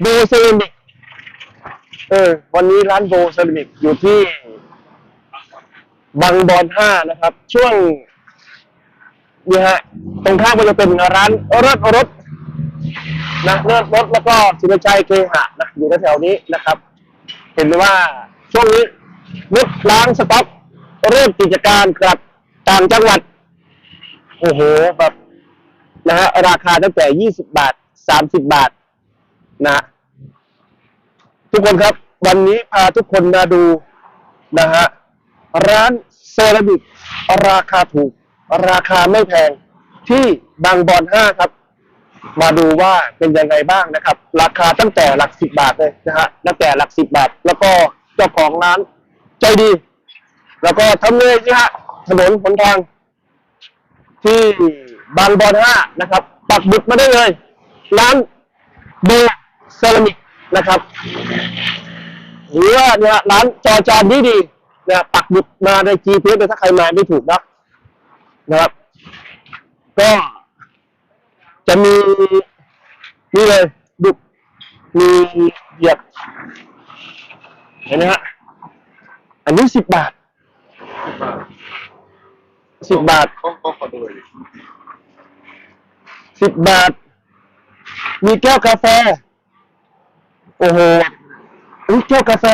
โบเซรามิกเออ วันนี้ร้านโบเซรามิกอยู่ที่ บางบอนห้านะครับ ช่วงนี่ฮะ ตรงข้ามก็จะเป็นร้านรถรถนะเลิศรถแล้วก็สินชัยเคหะนะอยู่แถวๆนี้นะครับ เห็นไหมว่าช่วงนี้รถล้างสต็อกเริ่มกิจการกลับต่างจังหวัด โอ้โหแบบนะฮะราคาตั้งแต่ 20 บาท 30 บาท นะทุกคนครับ วันนี้พาทุกคนมาดูนะฮะร้านเซรามิกราคาถูก ราคาไม่แพง ที่บางบอนห้าครับ มาดูว่าเป็นยังไงบ้างนะครับ ราคาตั้งแต่หลักสิบบาทเลยนะฮะตั้งแต่หลักสิบบาท แล้วก็เจ้าของร้านใจดี แล้วก็ทำเลนี่ฮะถนนหนทาง ที่บางบอนห้านะครับ ปักบุดมาได้เลย ร้านโบ เซรามิกนะครับหรือว่าเนี่ยร้านจอจานดีดีๆเนี่ยปักบุดมาใน GPS เลยถ้าใครมาไม่ถูกนะนะครับ ก็จะมีนี่เลยดุกมีเหยียบเห็นไหมฮะอันนี้สิบบาทสิบบาทต้องต้องขอดูเลยสิบบาท มีแก้วกาแฟ โอ้โหอุ๊ยแก้วกาแฟ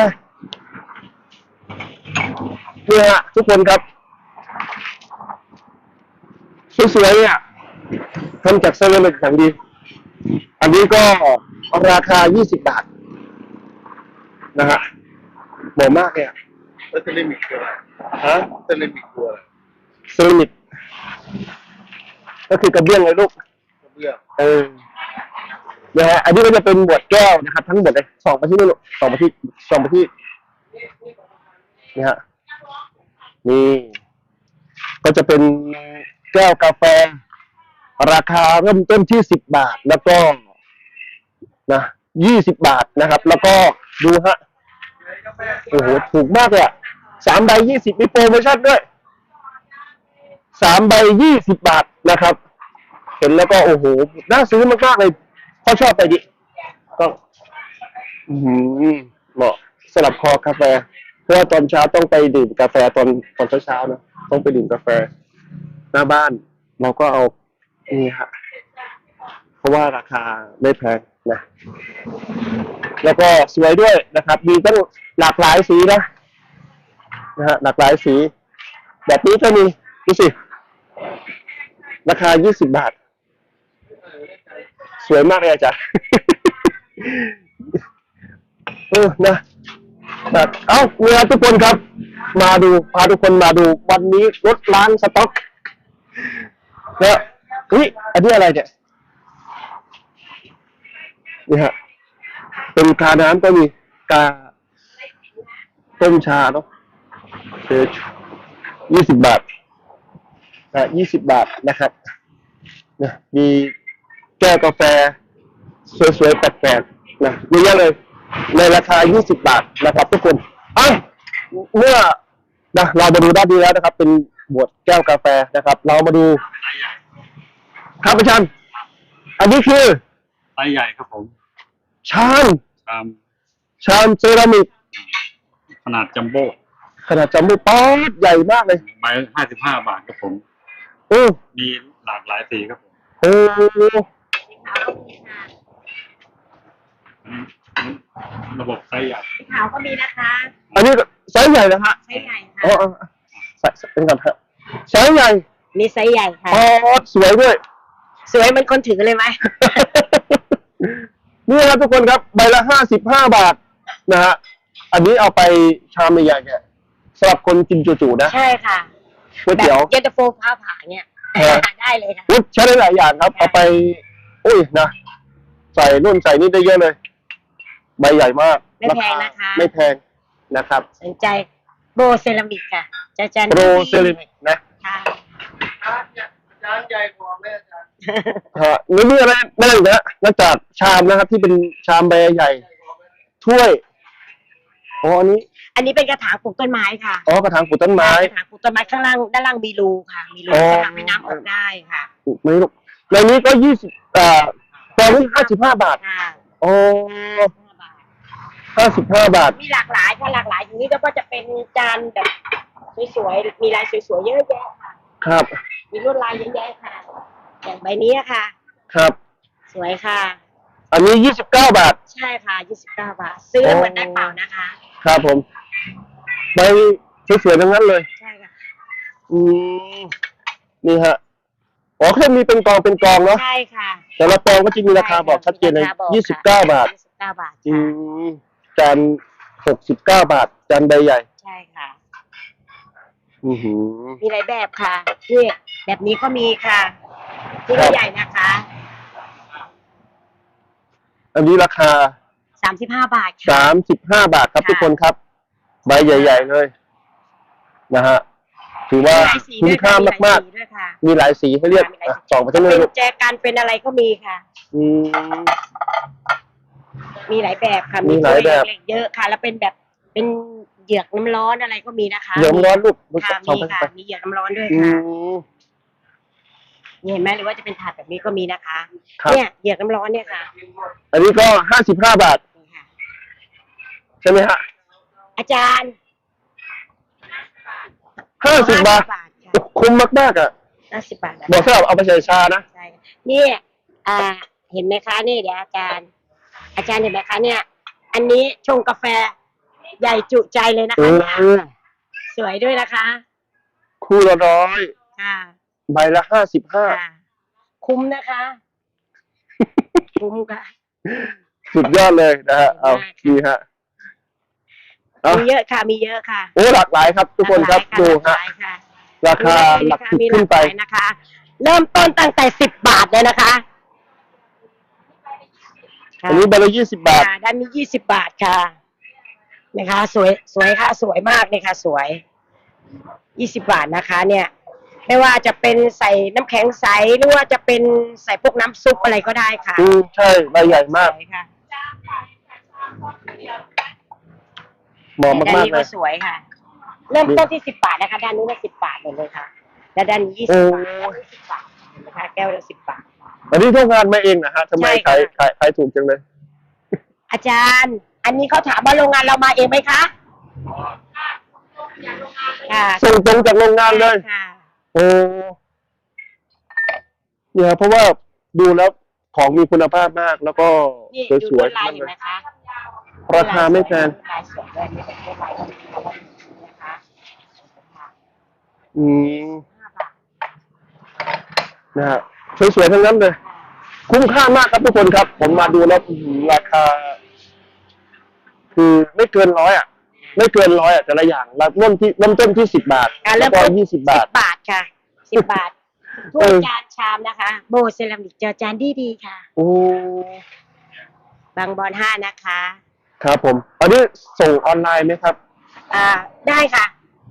เนี่ยฮะทุกคนครับสวยๆเนี่ยทำจากเซรามิกอย่างดี อันนี้ก็ราคา 20 บาท นะฮะเหมาะมากเลยอะแล้วเซรามิกคืออะไรฮะเซรามิกคืออะไรเซรามิกก็คือกระเบื้องเลยลูกกระเบื้องเออ นะฮะอันนี้ก็จะเป็นบวดแก้วนะครับ ทั้งหมดเลยสองไปที่นู่นลูกสองไปที่สองไปที่นี่ฮะนี่ก็จะเป็นแก้วกาแฟ ราคาเริ่มต้นที่สิบบาท แล้วก็นะยี่สิบบาทนะครับ แล้วก็ดูฮะโอ้โหถูกมากเลยสามใบยี่สิบมีโปรโมชั่นด้วยสามใบยี่สิบบาทนะครับ เห็นแล้วก็โอ้โหน่าซื้อมากๆเลย เพราชอบไปดิก็อืมเหมาะสลับคอกาแฟ เพราะว่าตอนเช้าต้องไปดื่มกาแฟตอนตอนเช้าๆนะต้องไปดื่มกาแฟ หน้าบ้าน เราก็เอานี่ฮะเพราะว่าราคาไม่แพงนะ แล้วก็สวยด้วยนะครับ มีตั้งหลากหลายสีนะนะฮะหลากหลายสี แบบนี้ก็มีดูสิ ราคา 20 บาท สวยมากเลยอาจารย์เออนะแบบเอ้าเวลาทุกคนครับ มาดูพาทุกคนมาดูวันนี้รถล้างสต็อกแล้วอุ้ยอันนี้อะไรเนี่ยนี่ฮะเป็นกาน้ำก็มีกาต้มชาเนาะเอยี่สิบบาทนะยี่สิบบาทนะครับนะมี แก้วกาแฟ สวยๆแปลกๆนะเยอะแยะเลย ในราคา 20 บาทนะครับทุกคนเอ้าเมื่อนะเรามาดูด้านนี้แล้วนะครับ เป็นบวดแก้วกาแฟนะครับ เรามาดู ครับอาจารย์อันนี้คือไซส์ใหญ่ครับผมชามตามชามเซรามิกขนาดจัมโบ้ขนาดจัมโบ้ป๊อดใหญ่มากเลยใบห้าสิบห้าบาทครับผม โอ้มีหลากหลายสีครับผมโอ้ ระบบไซส์ใหญ่ขาวก็มีนะคะอันนี้ไซส์ใหญ่นะฮะไซส์ใหญ่อ๋อค่ะอ๋อใส่ใส่เป็นกันฮะไซส์ใหญ่มีไซส์ใหญ่ค่ะป๊อดสวยด้วย สวยเหมันคนถือเลยไหม นี่ครับทุกคนครับใบละห้าสิบห้าบาทนะฮะอันนี้เอาไปชามใหญ่ๆเนี่ยสำหรับคนกินจู่ๆนะใช่ค่ะก๋วยเตี๋ยวแบบเย็นตาโฟฟ้าผ่าเนี่ยเออ ได้เลยค่ะ อุ๊ยใช้ได้หลายอย่างครับ เอาไป อุ้ยนะใส่นู่นใส่นี่ได้เยอะเลย ใบใหญ่มากไม่แพงนะคะ ไม่แพงนะครับ สนใจโบเซรามิกค่ะจะจันโปรเซรามิกนะค่ะอาจารย์ใหญ่กว่าแม่อาจารย์ฮะนี่มีอะไรนั่นอีกนะนอกจากชามนะครับ ที่เป็นชามใบใหญ่ ถ้วยอ๋ออันนี้อันนี้เป็นกระถางปลูกต้นไม้ค่ะอ๋อกระถางปลูกต้นไม้ กระถางปลูกต้นไม้ข้างล่างด้านล่างมีรูค่ะ มีรูอ๋อ จะทำให้น้ำออกได้ค่ะปลูกไม่ลูกในนี้ก็ยี่สิบ อ่าตอนนี้ห้าสิบห้าบาทค่ะอ๋อห้าบาท ห้าสิบห้าบาท มีหลากหลายค่ะหลากหลายอย่างนี้แล้วก็จะเป็นจานแบบสวยๆ มีลายสวยๆ เยอะแยะค่ะ ครับ มีลวดลายเยอะแยะค่ะ อย่างใบนี้ค่ะ ครับ สวยค่ะ อันนี้ยี่สิบเก้าบาท ใช่ค่ะ 29 บาท ซื้อแล้วเหมือนได้เปล่านะคะ ครับผมใบสวยๆทั้งนั้นเลย ใช่ค่ะ อืมนี่ฮะ อ๋อแค่มีเป็นกองเป็นกองเนาะใช่ค่ะแต่ละกองก็จะมีราคาบอกชัดเจนเลยมีราคาบอกยี่สิบเก้าบาท29บาทอืค่ะมจานหกสิบเก้าบาท จานใบใหญ่ ใช่ค่ะ อือหือ มีหลายแบบค่ะนี่แบบนี้ก็มีค่ะที่ครับใหญ่นะคะอันนี้ราคา35บาทค่ะ สามสิบห้าบาทครับค่ะ ทุกคนครับ ใบใหญ่ ๆ เลย นะฮะ ถือว่ามีหลายสีคุ้ด้มวยค่าค่ะมากมีหลายสีด้วยค่ะๆมีหลายสีให้เลือกมีหลายสีอะสองไปจะทั้งเลเป็ยนลูกแจกันเป็นอะไรก็มีค่ะ อืม มีหลายแบบค่ะมีหลายแบบถ้วเล็กๆเยอะค่ะ แล้วเป็นแบบเป็นเหยือกน้ำร้อนอะไรก็มีนะคะเดี๋ยวร้อนลูกลูกค่ะสองมีไปค่ะไปมีเหยือกน้ำร้อนด้วยอืค่ะม นี่เห็นไหมหรือว่าจะเป็นถาดแบบนี้ก็มีนะคะ ครับ เนี่ยเหยือกน้ำร้อนเนี่ยค่ะอันนี้ก็ห้าสิบห้าบาทนี่ค่ะ ใช่ไหมฮะอาจารย์ ห้าสิบบาท50ค่ะคุ้มมากๆอะห้าสิบบาทนะบอกสำหรับเอาไปใส่ชานะ ใช่นี่อ่า เห็นไหมคะนี่เดี๋ยวอาจารย์ อาจารย์เห็นไหมคะเนี่ย อันนี้ชงกาแฟใหญ่จุใจเลยนะอืคะมสวยด้วยนะคะคู่ละร้อยค่ะใบละห้าสิบห้าค่ะ คุ้มนะคะ คุ้มค่ะ สุดยอดเลยนะฮะ เอามากค่ะดีฮะเอา มีเยอะค่ะมีเยอะค่ะโอ้หลากหลายครับ ทุกคนครับหดูลากหฮะลายค่ะราคาหลักสิบมีขึ้นไปหลากหลายนะคะ เริ่มต้นตั้งแต่สิบบาทเลยนะคะค่ะอันนี้ใบละยี่สิบบาทค่ะด้านนี้ยี่สิบบาทค่ะ นะคะ สวยสวยค่ะ สวยมากเลยค่ะ สวยยี่สิบบาทนะคะ เนี่ย ไม่ว่าจะเป็นใส่น้ำแข็งใสหรือว่าจะเป็นใส่พวกน้ำซุปอะไรก็ได้ค่ะอืมใช่ใบใหญ่มากสวยค่ะ เหมาะด้านมากนี้ๆเลก็ย สวยค่ะ เริ่มต้นที่สิบบาทนะคะ ด้านนู้นก็สิบบาทหมดเลยค่ะ และด้านนี้ยี่สิบบาทโอ้ด้านนี้สิบบาทเห็นไหมคะ แก้วละสิบบาท อันนี้ทำงานมาเองนะฮะทำไมใช่ขายค่ะ ขายขายถูกจังเลย อาจารย์ อันนี้เขาถามว่าโรงงานเรามาเองไหมคะค่ะส่งตรงจากโรงงานเลย ค่ะ โอ้เนี่ยเพราะว่าดูแล้วของมีคุณภาพมากแล้วก็นี่สวยดูสลววยดลายทั้งเห็นนั้นไหมเลยคะ ราคาไม่แพงลายสวยด้วยไม่เป็นลวดลายแบบนี้นะคะอืมห้าบาทนะฮะสวยๆทั้งนั้นเลย คุ้มค่ามากครับทุกคนครับ ผมมาดูแล้วอื้อหือราคา คือไม่เกินร้อยอะ ไม่เกินร้อยอะแต่ละอย่างเริ่มต้นที่เริ่มต้นที่สิบบาทอ่าแล้เริ่วมก็ต้นยี่สิบบาทบาทค่ะสิบบาทถ้วเอยอจานชามนะคะ โบเซรามิกเจอจานดีดีๆค่ะ โอ้บางบอนห้านะคะ ครับผม อันนี้ส่งออนไลน์ไหมครับ อ่าได้ค่ะ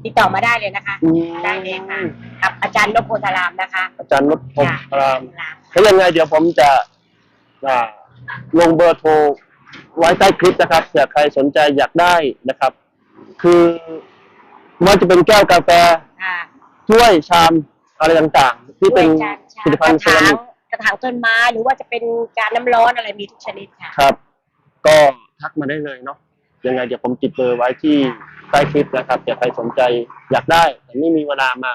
ติดต่อมาได้เลยนะคะ อืม ได้เลยค่ะกับอาจารย์นพโพธารามนะคะอาจารย์นพพงค่ะศ์รามรามถ้ายังไงเดี๋ยวผมจะอ่าลงเบอร์โทรไว้ใต้คลิปนะครับเผื่อใครสนใจอยากได้นะครับ คือว่าจะเป็นแก้วกาแฟค่ะถ้วยชามอะไรต่างๆ ที่เป็นด้วยจานชาผลิตภัณฑ์กเซระราถางมิกกระถางต้นไม้หรือว่าจะเป็นจานน้ำร้อนอะไรมีทุกชนิดค่ะ ครับ ก็ ทักมาได้เลยเนาะยังไงเดี๋ยวผมติดเบอร์ไว้ที่ใต้คลิปนะครับเผื่อใครสนใจอยากได้แต่ไม่มีเวลามา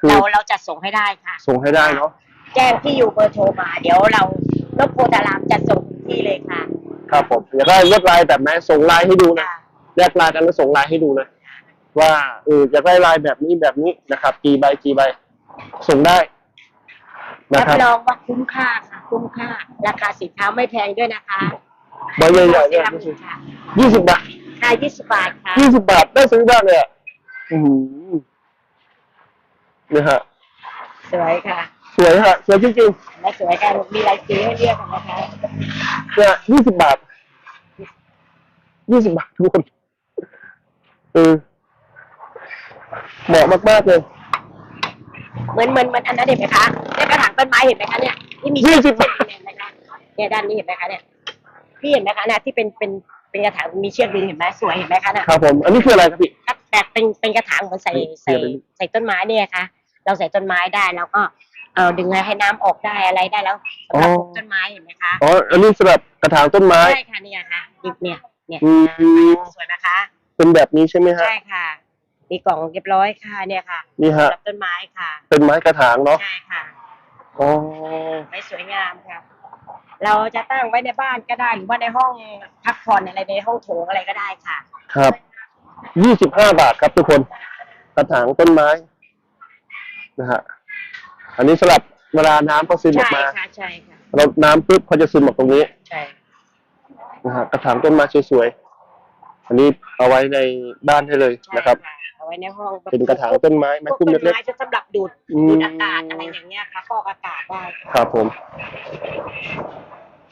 คือเราเราจัดส่งให้ได้ค่ะ ส่งให้ได้เนาะแจ้งที่อยู่เบอร์โทรมา เดี๋ยวเรานพโพธารามจัดส่งถึงที่เลยค่ะ ครับผมอยากได้ลวดลายแบบไหนส่งไลน์ให้ดูนะค่ะ แลกไลน์กันแล้วส่งไลน์ให้ดูเลยว่าเอออยากได้ลายแบบนี้แบบนี้นะครับกี่ใบกี่ใบส่งได้นะรับครับ รองว่าคุ้มค่าค่ะ คุ้มค่า ราคาสินค้าไม่แพงด้วยนะคะ ใบใหญ่ๆเนี่ยเซรามิกค่ะยี่สิบบาทค่ะยี่สิบบาทค่ะยี่สิบบาทได้ซื้อได้เลยอะอือหือเนี่ยฮะ สวยค่ะสวยฮะสวยจริงและสวยกันมีลายสีให้เรียกกันนะคะๆเนี่ยยี่สิบบาทยี่สิบบาททุกคนเออเหมาะมากๆเลยเหมือนเหมือนเหมือนอันนั้นเห็นไหมคะเนี่ยกระถางต้นไม้เห็นไหมคะเนี่ยที่มียี่สิบบาทเห็นไหมคะเนี่ยด้านนี้เห็นไหมคะเนี่ย พี่เห็นไหมคะเนี่ยที่เป็นเป็นเป็นกระถางมีเชือกดึงเห็นไหมสวยเห็นไหมคะเนี่ยครับผมอันนี้คืออะไรครับพี่แต่เป็นเป็นกระถางเหมือนใส่ใส่เดี๋ยวไปใส่ต้นไม้เนี่ยค่ะ เราใส่ต้นไม้ได้แล้วก็เออดึงให้น้ำออกได้อะไรได้แล้วสำหรับปลูกต้นไม้เห็นไหมคะอ๋ออันนี้สำหรับกระถางต้นไม้ ใช่ค่ะเนี่ยค่ะดิบเนี่ยเนี่ยอืม สวยนะคะ เป็นแบบนี้ใช่ไหมฮะใช่ค่ะ มีกล่องเรียบร้อยค่ะเนี่ยค่ะนี่ฮะสำหรับต้นไม้ค่ะเป็นไม้กระถางเนาะใช่ค่ะอ๋อไม้สวยงามค่ะ เราจะตั้งไว้ในบ้านก็ได้หรือว่าในห้องพักผ่อนอะไรในห้องโถงอะไรก็ได้ค่ะ ครับ ยี่สิบห้าบาทครับทุกคน กระถางต้นไม้ นะฮะ อันนี้สำหรับเวลาน้ำเขาซึมออกใช่มาค่ะใช่ค่ะเราน้ำปุ๊บเขาจะซึมออกตรงนี้ ใช่นะฮะกระถางต้นไม้สวยๆ อันนี้เอาไว้ในบ้านให้เลยใช่นะครับ เอาไว้ในห้องเป็นกระถางต้นไม้ไม้พวกคุ้มต้นเล็กไม้จะสำหรับดูดอืมดูดอากาศอะไรอย่างเงี้ยค่ะฟอกอากาศได้ๆครับผม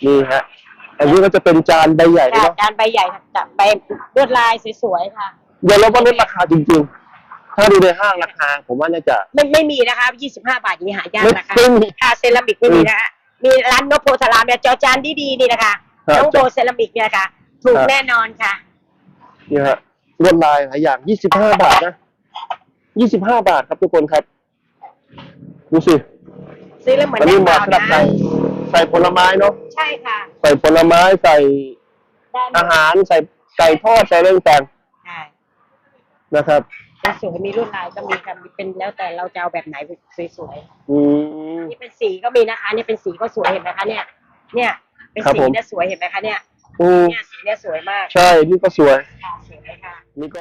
นี่ฮะอันนี้ก็จะเป็นจานใบใหญ่ด้วยค่ะเนาะจานใบใหญ่จับใบลวดลายสวยๆค่ะเดี๋ยวเราก็ลดราคาจริงๆ ถ้าดูในห้างราคาผมว่าน่าจะ ไม่ไม่มีนะคะยี่สิบห้าบาทนี้หายากไม่นะคะไม่มี ค่ะเซรามิกไม่มีนะคะมีร้านนพโพธารามเนี่ยจอจานดีๆนี่นะคะครับ น้องโบเซรามิกเนี่ยค่ะ ถูกครับแน่นอนค่ะ นี่ฮะลวดลายหลายอย่าง 25 บาทนะ 25 บาทครับทุกคนครับ ดูสิ ซื้อแล้วเหมือนอันได้นี้เหเปมาะล่าสำหรับนะใส่ใส่ผลไม้เนาะใช่ค่ะใส่ผลไม้ใส่ได้หมอาดหารใส่ไก่ทอดใส่เรื่องแต่งใช่นะครับเป็นสวยมีลวดลายก็มีค่ะมีเป็นแล้วแต่เราจะเอาแบบไหนสวยอืม ๆนี่เป็นสีก็มีนะคะนี่เป็นสีก็สวยเห็นไหมคะเนี่ย เนี่ยเป็นครับสีผม เนี่ยสวยเห็นไหมคะเนี่ยอืมเนี่ยสีเนี่ยสวยมากใช่นี่ก็สวย ค่ะสวยค่ะ นี่ก็